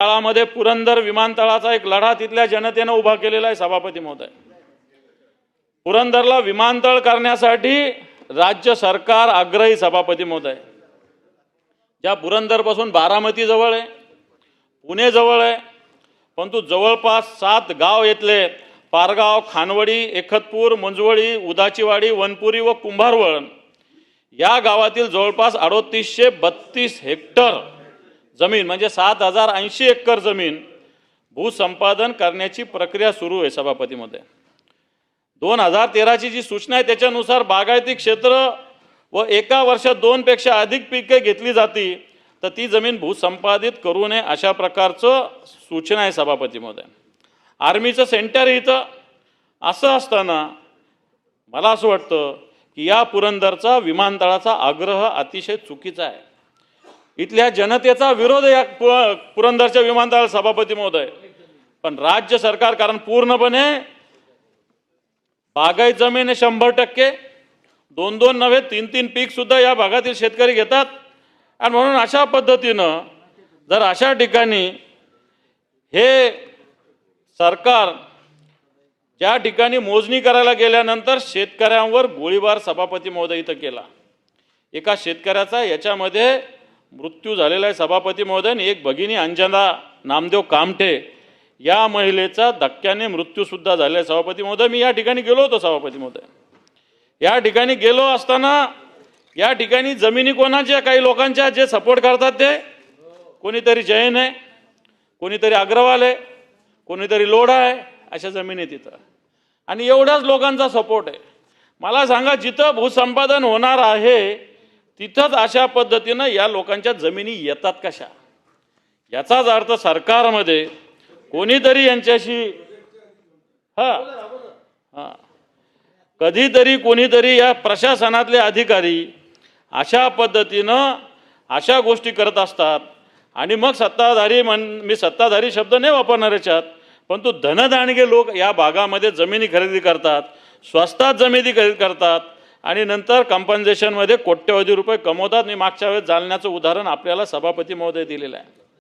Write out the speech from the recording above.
काळामध्ये पुरंदर विमानतळाचा एक लढा तिथल्या जनतेनं उभा केलेला आहे सभापती महोदय. पुरंदरला विमानतळ करण्यासाठी राज्य सरकार आग्रही सभापती महोदय. ज्या पुरंदरपासून बारामती जवळ आहे पुणे जवळ आहे परंतु जवळपास सात गाव येथले पारगाव खानवडी एकतपूर मंजवळी उदाचीवाडी वनपुरी व कुंभारवळण या गावातील जवळपास अडोतीसशे बत्तीस हेक्टर जमीन म्हणजे सात हजार ऐंशी एकर जमीन भूसंपादन करण्याची प्रक्रिया सुरू आहे सभापतीमध्ये. दोन हजार तेराची जी सूचना आहे त्याच्यानुसार बागायती क्षेत्र व एका वर्षात दोनपेक्षा अधिक पिके घेतली जाती तर ती जमीन भूसंपादित करू नये अशा प्रकारचं सूचना आहे सभापतीमध्ये. आर्मीचं सेंटर इथं. असं असताना मला असं वाटतं की या पुरंदरचा विमानतळाचा आग्रह अतिशय चुकीचा आहे. इथल्या जनतेचा विरोध या पु- पुरंदरच्या विमानतळाला सभापती महोदय. पण राज्य सरकार कारण पूर्णपणे बागायत जमीन शंभर टक्के. दोन दोन नव्हे तीन तीन पीक सुद्धा या भागातील शेतकरी घेतात. आणि म्हणून अशा पद्धतीनं जर अशा ठिकाणी हे सरकार ज्या ठिकाणी मोजणी करायला गेल्यानंतर शेतकऱ्यांवर गोळीबार सभापती महोदय इथं केला. एका शेतकऱ्याचा याच्यामध्ये मृत्यू झालेला आहे सभापती महोदय एक भगिनी अंजना नामदेव कामठे. या महिलेचा धक्क्याने मृत्यूसुद्धा झालेला आहे सभापती महोदय. मी या ठिकाणी गेलो होतो सभापती महोदय. या ठिकाणी गेलो असताना या ठिकाणी जमिनी कोणाच्या काही लोकांच्या जे सपोर्ट करतात ते? कोणीतरी जैन आहे कोणीतरी अग्रवाल आहे कोणीतरी लोढा आहे अशा जमिनी तिथं आणि एवढ्याच लोकांचा सपोर्ट आहे. मला सांगा जिथं भूसंपादन होणार आहे तिथंच अशा पद्धतीनं या लोकांच्या जमिनी येतात कशा? याचाच अर्थ सरकारमध्ये कोणीतरी यांच्याशी हा हा. कधीतरी कोणीतरी या प्रशासनातले अधिकारी अशा पद्धतीनं अशा गोष्टी करत असतात. आणि मग सत्ताधारी म्हण मी सत्ताधारी शब्द नाही वापरणार याच्यात परंतु धनदाणगे लोक या भागामध्ये जमिनी खरेदी करतात स्वस्तात जमिनी खरेदी करतात आणि नंतर कंपन्सेशनमध्ये कोट्यवधी रुपये कमवतात मी मागच्या वेळेस जालन्याचं उदाहरण आपल्याला सभापती महोदय दिलेलं आहे.